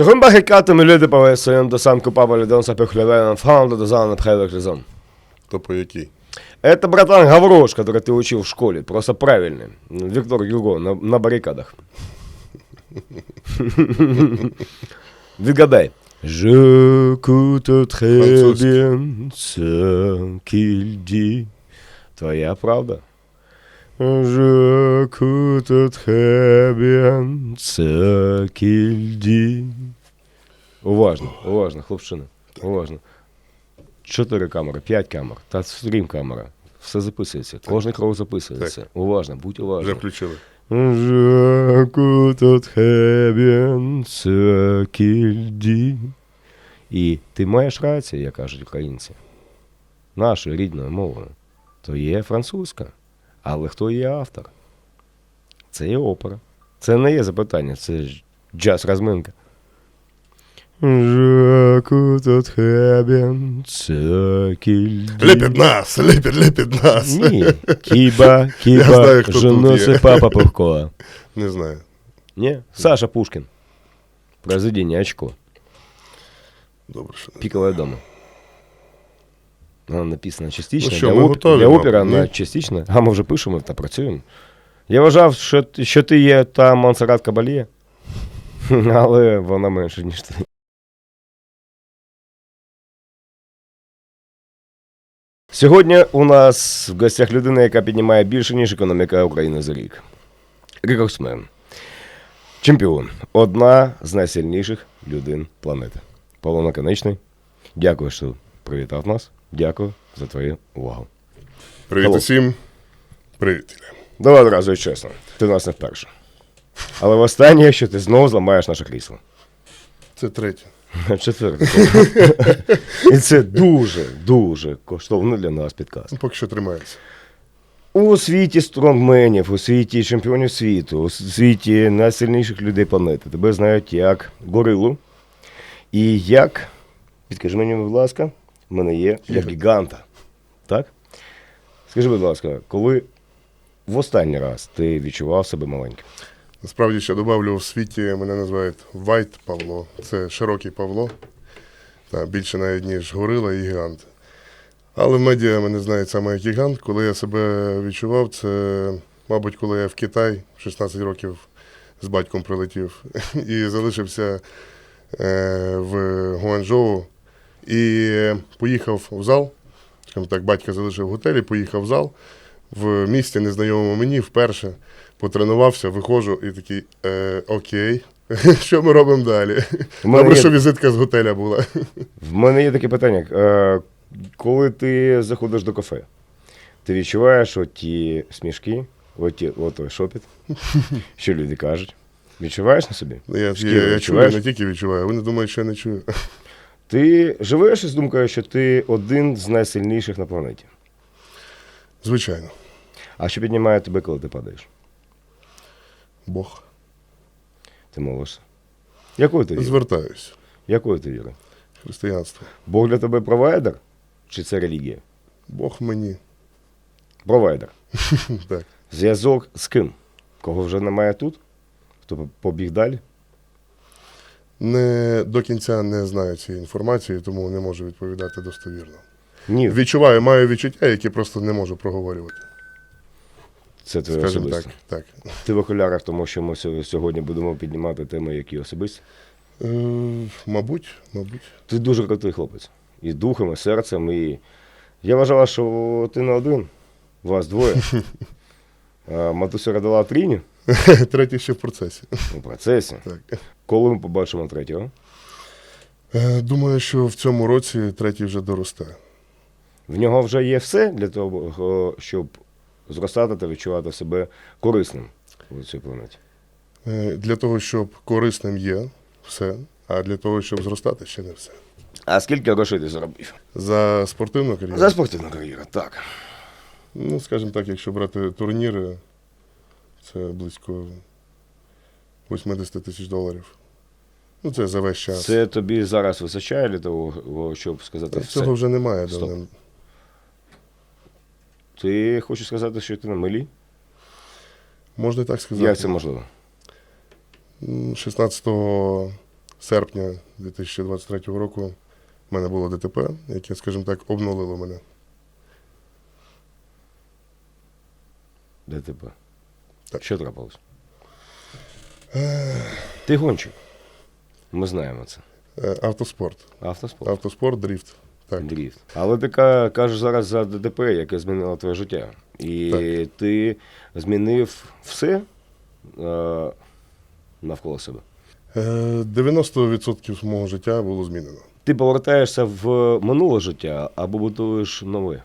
Según Bajikate Melode Pavesen до Сан Купабали Дон Сапехлевен Фаунда до Зана Пхевек Резон. То по якій? Это, братан, Гаврош, который ты учил в школе, просто правильный. Виктор Юго на, на баррикадах. Відгадай. Je coûte très bien ce qu'il dit. Твоя правда. Ce qu'il dit. Уважно, уважно, хлопчина. Уважно. Чотири камери, п'ять камер, та стрім камера. Все записується. Кожний крок записується. Уважно, будь Вже уважно. включили. Très bien ce qu'il dit. І ти маєш рацію, як кажуть українці. Нашою рідною мовою. То є французька. Але хто є автор? Це є опера. Це не є запитання, це ж джаз розминка. Très bien ce qu'il dit. Ліпід нас! Ліпід, ліпід нас! Ні. Кіба, кіба, тут sais pas pourquoi. Не знаю. Ні, Саша Пушкін. Произведение очко. Добре, що не. Пиковая дома. Вона написана частично. Ну що, для, ми оп- готові, для опери мабуть, вона частично. А ми вже пишемо та працюємо. Я вважав, що, що ти є та Монсеррат Кабальє. Але вона менше, ніж ти. Сьогодні у нас в гостях людина, яка піднімає більше, ніж економіка України за рік. Рекордсмен. Чемпіон. Одна з найсильніших людей планети. Павло Наконечний. Дякую, що привітав нас. Дякую за твою увагу. Привіт усім. Привіт. Давай одразу і чесно. Ти в нас не вперше. Але востаннє, що ти знову зламаєш наше крісло. Це третє. Четверте. І це дуже, дуже коштовно для нас підкаст. Ну, Поки що тримається. У світі стронгменів, у світі чемпіонів світу, у світі найсильніших людей планети. Тебе знають як горилу. І як, підкажи мені, будь ласка, в мене є як гіганта. Так? Скажи, будь ласка, коли в останній раз ти відчував себе маленьким? Насправді ще добавлю в світі мене називають Вайт Павло. Це широкий Павло. Та, більше навіть ніж горила і гігант. Але в медіа мене знають саме як гігант. Коли я себе відчував, це, мабуть, коли я в Китай 16 років з батьком прилетів і залишився е, в Гуанчжоу і поїхав в зал. Скажімо так, батька залишив в готелі, поїхав в зал в місті незнайомому мені вперше потренувався, виходжу і такий е, окей. Що ми робимо далі? Добре, є- що візитка з готеля була. В мене є таке питання. Е, коли ти заходиш до кафе, ти відчуваєш оті смішки, оті, отой шопіт, що люди кажуть. Відчуваєш на собі? Я, я, Шкіру я чую, не тільки відчуваю, вони думають, що я не чую. Ти живеш із думкою, що ти один з найсильніших на планеті. Звичайно, А що піднімає тебе, коли ти падаєш? Бог. Ти молишся. Якою ти віри? Звертаюсь. Якою ти віри? Християнство. Бог для тебе провайдер? Чи це релігія? Бог мені. Провайдер. Так. Зв'язок з ким? Кого вже немає тут? Хто побіг далі? Не до кінця не знаю цієї інформації, тому не можу відповідати достовірно. Ні, Відчуваю, маю відчуття, які просто не можу проговорювати. це твоє особисте. так. так. Ти в окулярах, тому що ми сьогодні будемо піднімати теми, які особисті. Е, мабуть, мабуть. Ти дуже крутий хлопець. І духом, і серцем. І я вважала, що ти не один. Вас двоє. Матуся родила трійню Третє ще в процесі. у процесі. Так. Коли ми побачимо третього, Е, Думаю, що в цьому році третій вже доросте. в нього вже є все для того, щоб зростати та відчувати себе корисним у цій планеті. Е, Для того, щоб корисним є все, а для того, щоб зростати, ще не все. А скільки грошей ти заробив? За спортивну кар'єру, За спортивну кар'єру, так. ну, скажімо так, якщо брати турніри, це близько 80 тисяч доларів. Ну, це за весь час. Це тобі зараз вистачає для того, щоб сказати все? Цього вже немає. Стоп. давним. Ти хочеш сказати, що ти на милі? Можна і так сказати. Як це можливо? 16 серпня 2023 року в мене було ДТП, яке, скажімо так, обнулило мене. ДТП. Так. Що трапилось? Ти гонщик. Ми знаємо це. Е, Автоспорт. Автоспорт. Автоспорт, дріфт. Так. Дріфт. Але ти кажеш зараз за ДТП, яке змінило твоє життя. І Так. ти змінив все е, навколо себе. Е, 90% мого життя було змінено. Ти повертаєшся в минуле життя або будуєш нове.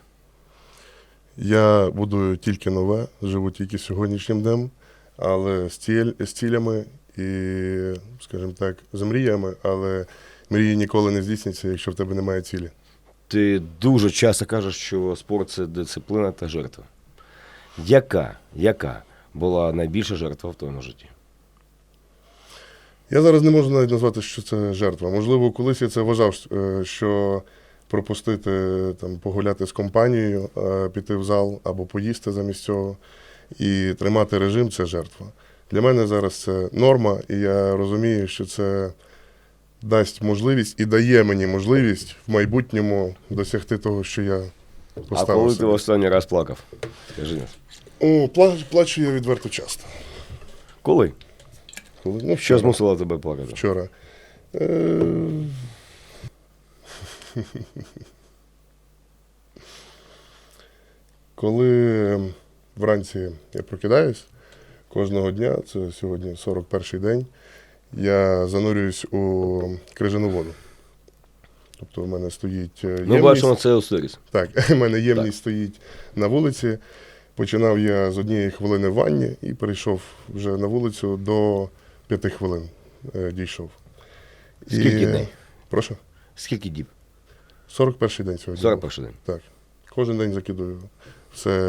Я будую тільки нове, живу тільки сьогоднішнім днем, але з цілями і, скажімо так, з мріями, але мрії ніколи не здійсняться, якщо в тебе немає цілі. Ти дуже часто кажеш, що спорт це дисципліна та жертва. Яка, яка була найбільша жертва в твоєму житті? Я зараз не можу навіть назвати, що це жертва. Можливо, колись я це вважав, е, що пропустити там, погуляти з компанією, е, піти в зал або поїсти замість цього і тримати режим це жертва. Для мене зараз це норма, і я розумію, що це дасть можливість і дає мені можливість в майбутньому досягти того, що я А поставив. коли ти останній раз плакав? Скажи. О, плач, плачу я відверто часто. Коли? Коли? Ну, Що вчора. змусило тебе плакати? Вчора. Е, Коли вранці я прокидаюсь кожного дня, це сьогодні 41-й день, я занурююсь у крижану воду. Тобто в мене стоїть е, Ми бачимо це у сторіс. Так, в мене ємність стоїть на вулиці. Починав я з однієї хвилини в ванні і перейшов вже на вулицю до п'яти хвилин е, дійшов. Скільки днів? Прошу? Скільки діб? 41-й день сьогодні. 41 день. Так. Кожен день закидую все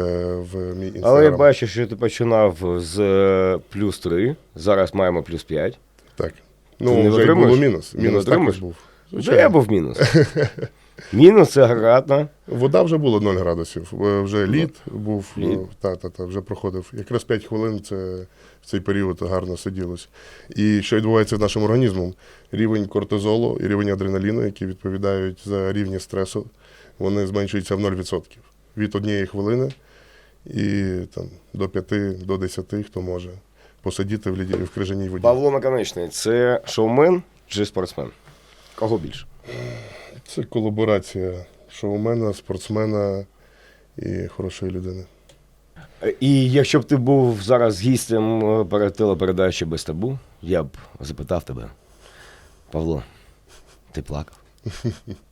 в мій інстаграм. Але я бачу, що ти починав з е, плюс 3, зараз маємо плюс 5. Так. Ну, не вже й було мінус. Мінус також був. Вже я був мінус. Мінус це градна. Вода вже було 0 градусів. Е, Вже лід був, Ну, Лід. е, та, та, та, вже проходив. Якраз 5 хвилин це в цей період гарно сиділось. І що відбувається з нашим організмом? Рівень кортизолу і рівень адреналіну, які відповідають за рівні стресу, вони зменшуються в 0%. Від однієї хвилини і там, до 5, до 10, хто може посидіти в, ліді, в крижаній воді. Павло Наконечний це шоумен чи спортсмен? Кого більше? Це колаборація шоумена, спортсмена і хорошої людини. І якщо б ти був зараз гістем е, перед телепередачі без табу, я б запитав тебе, Павло, ти плакав?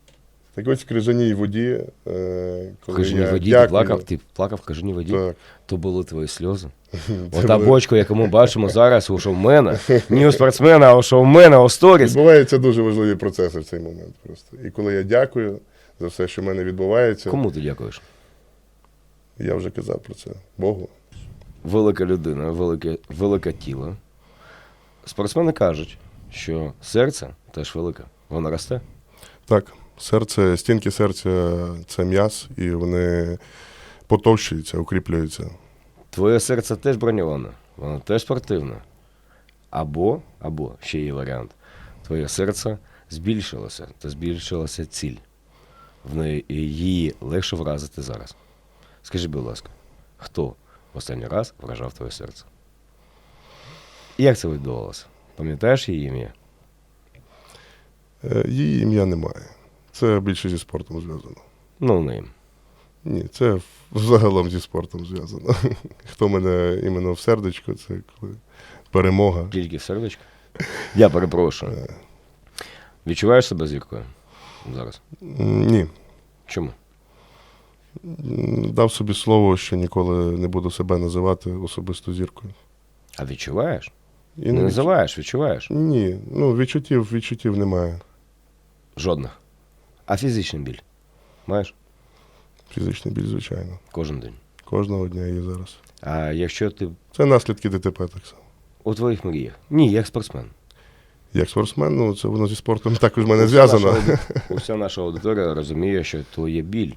Так ось в крижаній воді, е, В коли кажаній я воді ти плакав? Ти плакав в кажаній воді? Так. То були твої сльози. Ота бочка, яку ми бачимо зараз у шоумена, не у спортсмена, а у шоумена, у сторіс. Відбуваються дуже важливі процеси в цей момент просто. І коли я дякую за все, що в мене відбувається, Кому ти дякуєш? я вже казав про це. Богу. Велика людина, велике, велике тіло. Спортсмени кажуть, що серце теж велике. Воно росте. Так, серце, стінки серця це м'яз, і вони потовщуються, укріплюються. Твоє серце теж броньоване, воно теж спортивне. Або, або ще є варіант. Твоє серце збільшилося, та збільшилася ціль. В неї її легше вразити зараз. Скажи, будь ласка, хто в останній раз вражав твоє серце? І як це відбувалося? Пам'ятаєш її ім'я? Е, Її ім'я немає. Це більше зі спортом зв'язано. Ну, ним. Ні, це взагалом зі спортом зв'язано. Хто мене іменно в сердечко, це коли перемога. Тільки в сердечко. Я перепрошую. Е, Відчуваєш себе зіркою зараз? Ні. Чому? Дав собі слово, що ніколи не буду себе називати особисто зіркою. А відчуваєш? І Не відч- називаєш, відчуваєш? Ні, ну відчуттів, відчуттів немає. Жодних. А фізичний біль? Маєш? Фізичний біль, звичайно. Кожен день. Кожного дня є зараз. А якщо ти Це наслідки ДТП так само. у твоїх мріях? Ні, як спортсмен. Як спортсмен, ну це воно зі спортом також в мене зв'язано. наша Уся наша аудиторія розуміє, що то є біль.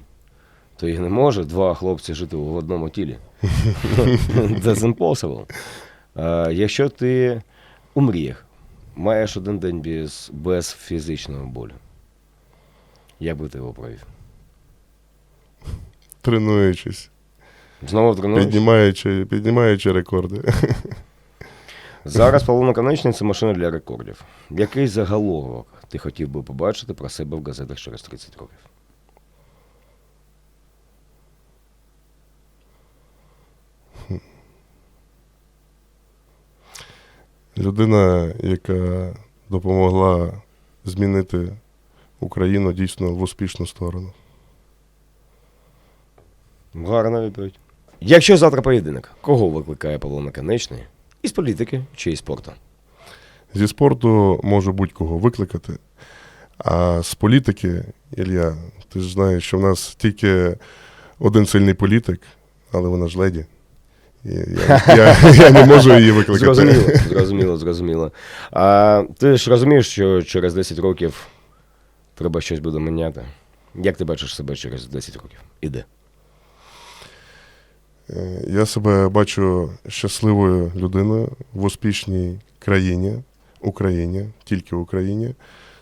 То їх не може два хлопці жити в одному тілі. That's impossible. А, якщо ти у мріях, маєш один день без, без фізичного болю. Як би ти його провів? Тренуючись, Знову тренуєш? піднімаючи, піднімаючи рекорди. Зараз Павло Наконечний це машина для рекордів. Який заголовок ти хотів би побачити про себе в газетах через 30 років? Людина, яка допомогла змінити Україну дійсно в успішну сторону. Гарна відповідь. Якщо завтра поєдинок, кого викликає Павло Наконечний? Із політики чи із спорту? Зі спорту можу будь-кого викликати. А з політики, Ілля, ти ж знаєш, що в нас тільки один сильний політик, але вона ж леді. І я, я, я не можу її викликати. Зрозуміло, зрозуміло, зрозуміло. А ти ж розумієш, що через 10 років треба щось буде міняти? Як ти бачиш себе через 10 років? І де? Е, Я себе бачу щасливою людиною в успішній країні, Україні, тільки в Україні.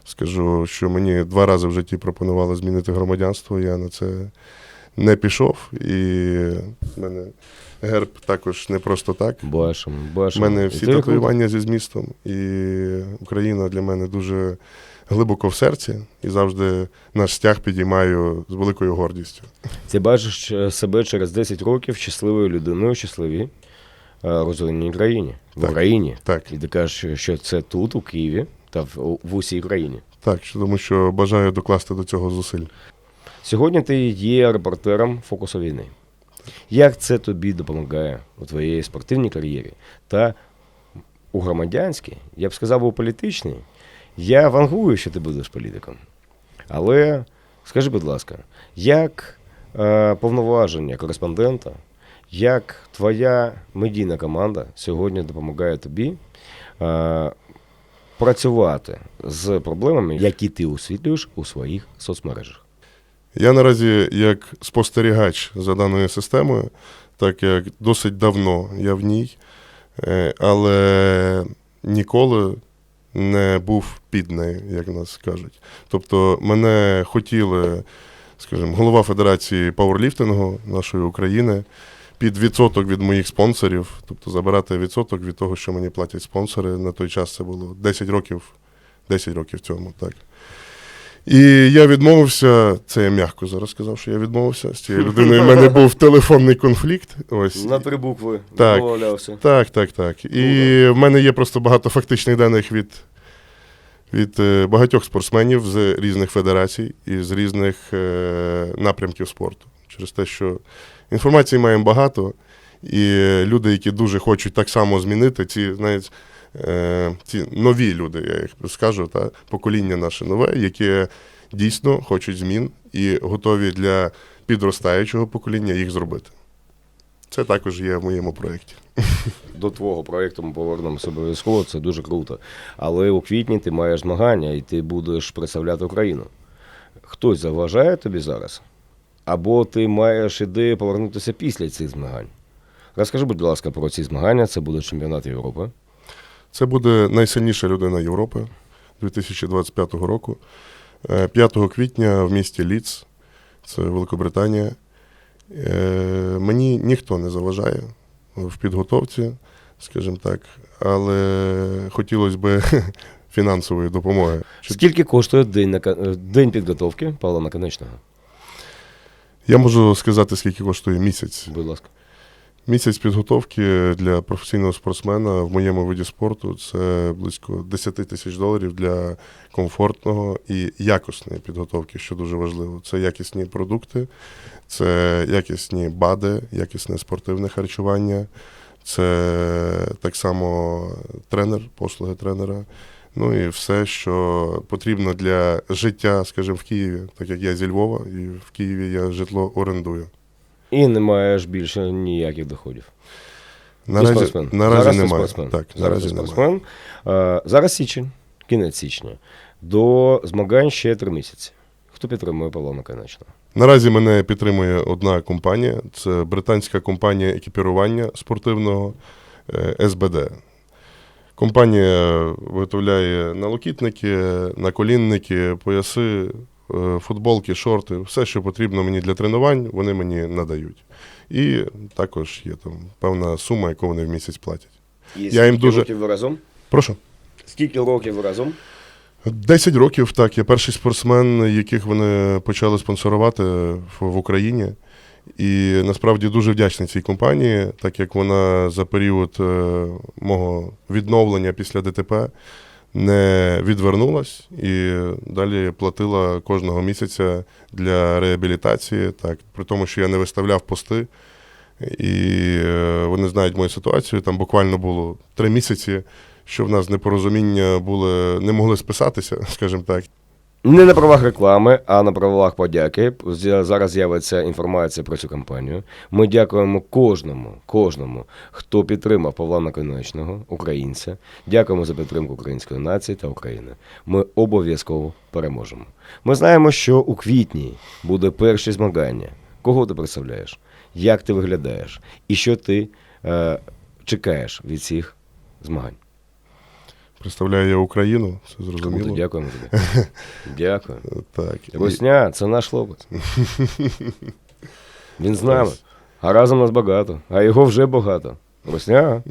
Скажу, що мені два рази в житті пропонували змінити громадянство. Я на це не пішов. І в мене герб також не просто так. Бачимо, У мене всі татуювання зі змістом, і Україна для мене дуже глибоко в серці, і завжди наш стяг підіймаю з великою гордістю. Ти бачиш е, себе через 10 років щасливою людиною, щасливій е, розвиненій країні, в Так. Україні. Так, І ти кажеш, що це тут, у Києві та в, в усій країні. так, тому що бажаю докласти до цього зусиль. Сьогодні ти є репортером фокусу війни. Як це тобі допомагає у твоїй спортивній кар'єрі та у громадянській, я б сказав, у політичній? Я вангую, що ти будеш політиком. Але скажи, будь ласка, як е, повноваження кореспондента, як твоя медійна команда сьогодні допомагає тобі е, працювати з проблемами, які ти освітлюєш у своїх соцмережах? Я наразі як спостерігач за даною системою, так як досить давно я в ній, е, але ніколи не був під нею, як нас кажуть. Тобто мене хотіли, скажімо, голова Федерації пауерліфтингу нашої України під відсоток від моїх спонсорів, тобто забирати відсоток від того, що мені платять спонсори. На той час це було 10 років, 10 років цьому, так. І я відмовився, це я м'яко зараз сказав, що я відмовився з цією людиною. У мене був телефонний конфлікт. Ось. На три букви Так. домовлявся. Так, так, так. І в мене є просто багато фактичних даних від, від е, багатьох спортсменів з різних федерацій і з різних е, напрямків спорту. Через те, що інформації маємо багато, і люди, які дуже хочуть так само змінити, ці, знаєте, е, ці нові люди, я їх скажу, та, покоління наше нове, яке дійсно хочуть змін і готові для підростаючого покоління їх зробити. Це також є в моєму проєкті. До твого проєкту ми повернемося обов'язково, це дуже круто. Але у квітні ти маєш змагання і ти будеш представляти Україну. Хтось заважає тобі зараз? Або ти маєш ідею повернутися після цих змагань? Розкажи, будь ласка, про ці змагання. Це буде чемпіонат Європи. Це буде найсильніша людина Європи 2025 року. Е, 5 квітня в місті Ліц, це Великобританія. Е, Мені ніхто не заважає в підготовці, скажімо так, але хотілося б фінансової допомоги. Скільки коштує день, е, день підготовки Павла Наконечного? Я можу сказати, скільки коштує місяць. Будь ласка. Місяць підготовки для професійного спортсмена в моєму виді спорту це близько 10 тисяч доларів для комфортного і якісної підготовки, що дуже важливо. Це якісні продукти, це якісні БАДи, якісне спортивне харчування, це так само тренер, послуги тренера. Ну і все, що потрібно для життя, скажімо, в Києві, так як я зі Львова, і в Києві я житло орендую. І не маєш більше ніяких доходів. Наразі, спортсмен. наразі зараз немає. спортсмен. Так, зараз наразі ти немає. спортсмен. Е, зараз січень, кінець січня. До змагань ще три місяці. Хто підтримує Павла Наконечного? Наразі мене підтримує одна компанія. Це британська компанія екіпірування спортивного е, СБД. Компанія виготовляє налокітники, наколінники, пояси, футболки, шорти, все, що потрібно мені для тренувань, вони мені надають. І також є там певна сума, яку вони в місяць платять. І Я їм дуже- років ви разом? Прошу. Скільки років ви разом? 10 років, так. Я перший спортсмен, яких вони почали спонсорувати в, в Україні. І насправді дуже вдячний цій компанії, так як вона за період е, мого відновлення після ДТП не відвернулась і далі платила кожного місяця для реабілітації, так, при тому, що я не виставляв пости. І е, вони знають мою ситуацію. Там буквально було три місяці, що в нас непорозуміння були, не могли списатися, скажімо так. Не на правах реклами, а на правах подяки. Зараз з'явиться інформація про цю кампанію. Ми дякуємо кожному, кожному, хто підтримав Павла Наконечного, українця. Дякуємо за підтримку української нації та України. Ми обов'язково переможемо. Ми знаємо, що у квітні буде перші змагання. Кого ти представляєш? Як ти виглядаєш? І що ти е, чекаєш від цих змагань? Представляю я Україну, Круто, зрозуміло. дякуємо тобі. Дякую. Так. і- це наш хлопець. Він з нами. А разом нас багато, а його вже багато. Русня.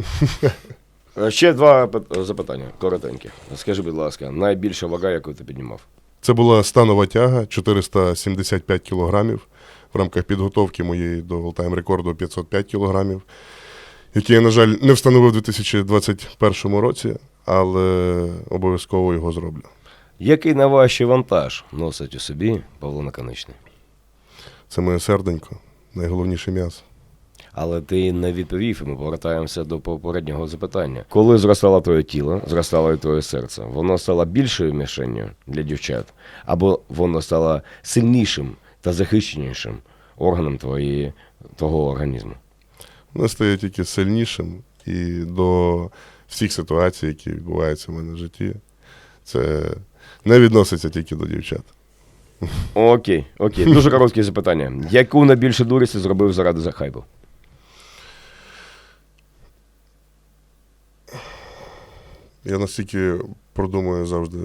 Е, Ще два запитання, коротенькі. Скажи, будь ласка, найбільша вага, яку ти піднімав? Це була станова тяга 475 кілограмів в рамках підготовки моєї до all-time рекорду 505 кілограмів, який я, на жаль, не встановив у 2021 році, але обов'язково його зроблю. Який найважчий вантаж носить у собі Павло Наконечний? Це моє серденько, найголовніше м'ясо. Але ти не відповів, і ми повертаємося до попереднього запитання. Коли зростало твоє тіло, зростало і твоє серце, воно стало більшою мішенню для дівчат, або воно стало сильнішим та захищенішим органом твоєї, твого організму. Воно стає тільки сильнішим і до всіх ситуацій, які відбуваються в мене в житті, це не відноситься тільки до дівчат. Окей, окей. Дуже коротке запитання. Яку найбільше дурість зробив заради захайпу? Я настільки продумую завжди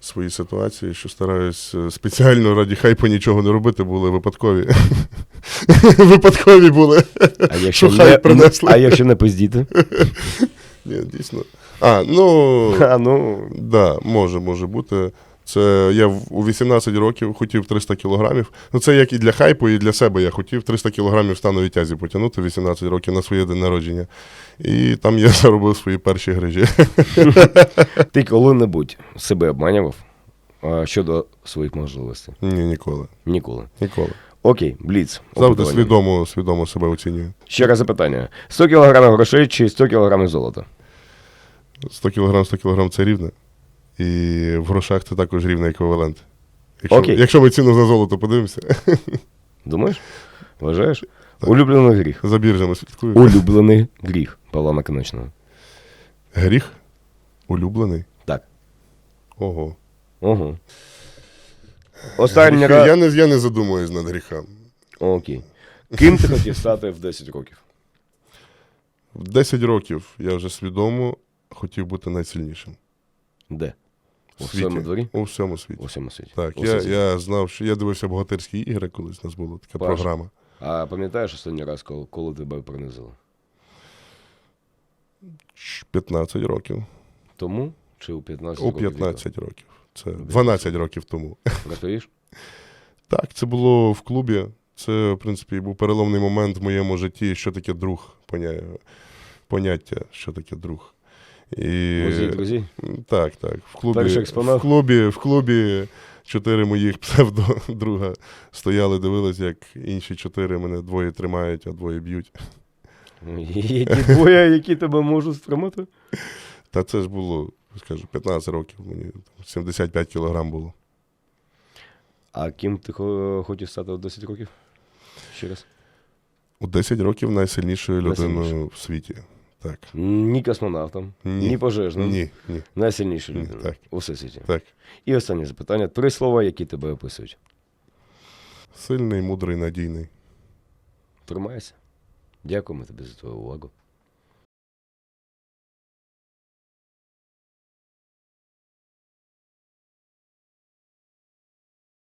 свої ситуації, що стараюсь е, спеціально раді хайпу нічого не робити, були випадкові. Випадкові були. А якщо, Що не, хайп принесли? а якщо не пиздіти? Ні, дійсно. А, ну. А, ну, Да, може, може бути. Це я в- у 18 років хотів 300 кілограмів. Ну, це як і для хайпу, і для себе я хотів 300 кілограмів становій тязі потягнути в 18 років на своє день народження. І там я заробив свої перші грижі. ти коли-небудь себе обманював а, щодо своїх можливостей? Ні, ніколи. Ніколи. Ніколи. Окей, бліц. Завжди опитування. свідомо, свідомо себе оцінюю. Ще раз запитання: 100 кг грошей чи 100 кг золота? 100 кілограм, 100 кілограм це рівне. І в грошах це також рівний еквівалент. Якщо, Окей. якщо ми ціну на золото подивимося, Думаєш? Вважаєш? Улюблений гріх. за біржами слідкую. Улюблений гріх Павла Наконечного. Гріх? Улюблений? Так. Ого. Ого. Останній раз. Я не, я не задумуюсь над гріхами. Окей. Ким ти хотів стати в 10 років? В 10 років я вже свідомо хотів бути найсильнішим. Де? У світі. дворі? У всьому світі. У всьому світі. Так, У я, всьому я знав, що я дивився богатирські ігри, колись у нас була така Паш. програма. А пам'ятаєш останній раз, коли, коли тебе принизили? 15 років. Тому чи у 15 У років? 15 років. Це 12 років тому. віку? Так, це було в клубі. Це, в принципі, був переломний момент в моєму житті, що таке друг, поняття, що таке друг. І... Музей друзі? Так, так. В клубі, в клубі, в клубі чотири моїх псевдо-друга стояли, дивились, як інші чотири мене двоє тримають, а двоє б'ють. Які двоє, які тебе можуть стримати? Та це ж було, скажу, 15 років, мені 75 кілограм було. А ким ти хо- хотів стати у 10 років? Ще раз. У 10 років найсильнішою людиною в світі. Так. Ні космонавтом, ні, Ні. пожежним. Ні, ні, Найсильніша Ні, людина так. у всесвіті. так. І останнє запитання. Три слова, які тебе описують. Сильний, мудрий, надійний. Тримайся. Дякуємо тобі за твою увагу.